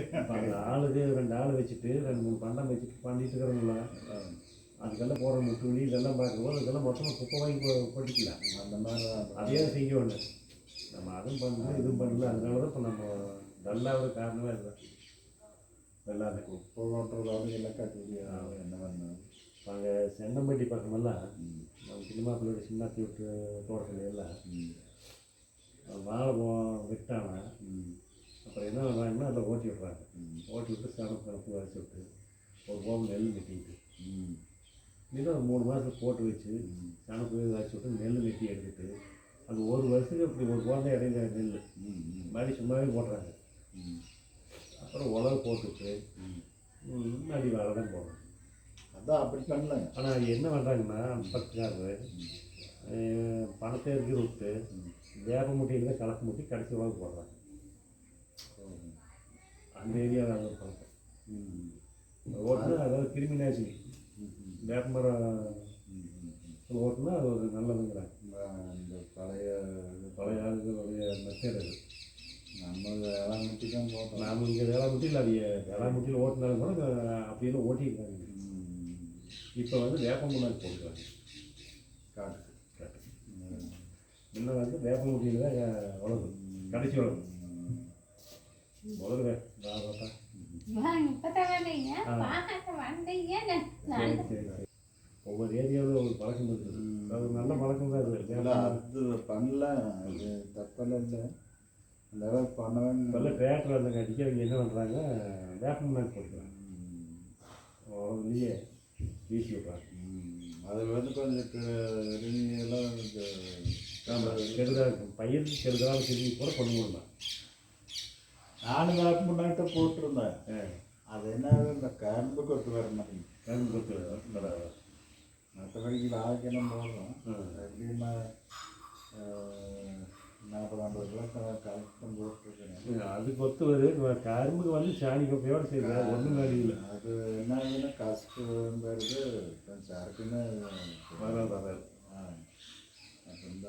இப்போ அந்த ஆளுக்கு ரெண்டு ஆள் வச்சுட்டு ரெண்டு மூணு பண்டம் வச்சுட்டு பண்ணிட்டு இருக்கிறவங்கள அதுக்கெல்லாம் போகிற முட்டுவலி இதெல்லாம் பார்க்கும்போது அதுக்கெல்லாம் மொத்தமாக குப்பை வாங்கி கொட்டிக்கலாம் அந்த மாதிரி தான். அதே செய்ய ஒன்று நம்ம அதுவும் பண்ணல இதுவும் பண்ணல. அதனால தான் இப்போ நம்ம டல்லாக காரணமே அதுதான் எல்லாமே குப்பை. ஓட்டுறதாவது கட்டி என்ன பண்ணாது அங்கே சென்னம்பட்டி பக்கமெல்லாம் நம்ம சினிமாக்களோட சின்னாத்தி விட்டு தோட்டத்தில் எல்லாம் வாழை விட்டானா அப்புறம் என்ன பண்ணுறாங்கன்னா அதில் ஓட்டி விட்றாங்க. ஓட்டி விட்டு சனம் கணக்கு வரைச்சி விட்டு ஒரு போகம் நெல் நெட்டிக்கிட்டு இன்னும் ஒரு மூணு மாதம் போட்டு வச்சு சனப்பு வரைச்சி விட்டு நெல் நெட்டி எடுத்துட்டு அது ஒரு வருஷத்துக்கு இப்படி ஒரு போகம் இடையில நெல் மறுபடி சும்மாவே போடுறாங்க. அப்புறம் உழவு போட்டுவிட்டு அடி வாழை தான் போடுறாங்க அதான் அப்படி பண்ணலங்க ஆனால் என்ன பண்ணுறாங்கன்னா பக்கத்துக்காரரு அஹ் பணத்தை இருக்கிற விட்டு வேப்ப முட்டையில் தான் கலக்க முட்டி கடைசி உழவு போடுறாங்க. அந்த ஏரியாவில் அது பழக்கம். ஓட்டுனா அதாவது கிருமி நாசினி வேப்ப மரம் ஓட்டுனா அது ஒரு நல்லதுங்கிறாங்க. இந்த பழைய பழைய ஆளுக்கு பழைய மெத்தேட் அது. நம்ம வேளாண் முட்டி தான் போட்டோம் நாம் இங்கே வேளாமுட்டியில் அது வேளாமுட்டியில் ஓட்டினாலும் கூட அப்படியே ஓட்டியிருக்காங்க இப்போ வந்து வேப்ப முன்னாடி போட்டுக்கிறாங்க காட்டு முன்ன வந்து வேப்ப முட்டியில் தான் உழவு கடைசி உழவு சரி. ஒவ்வொரு ஏரியாவில் ஒரு பழக்கம் இருக்குது அது நல்ல பழக்கம் தான் அது இல்லை அது பண்ணல அது தப்பெல்லாம் இல்லை அந்த அளவுக்கு பண்ணவே இப்போல்லாம் டிராக்டர் அந்த கட்டிக்கு அவங்க என்ன பண்ணுறாங்க வேப்ப முன்னாடி போட்டுக்கிறாங்க உழவுலேயே வீசி விட்றாங்க அதில் வந்து கொஞ்சம் எல்லாம் கெடுதா இருக்கும் பயிருக்கு கெடுதலான செஞ்சு கூட கொண்டு போடலாம் நானும் வேப்ப முன்னாடி போட்டிருந்தேன். அது என்ன இந்த கரும்பு கொத்து வர மாட்டேங்குது கரும்பு கொத்து மற்றபடிக்கு வாழைக்கெல்லாம் போடுறோம் ம். எப்படின்னா நாற்பது ஐம்பது கிலோ பண்ணி போட்டுருக்கேன். அது கொத்து வருது கரும்புக்கு வந்து சாணி கொப்பையோடு செய்யுது ஒன்றும் இல்லை. அது என்ன ஆகுதுன்னா கசப்பு வருது சரக்குன்னு வராது வராது. ஆ. அப்போ இந்த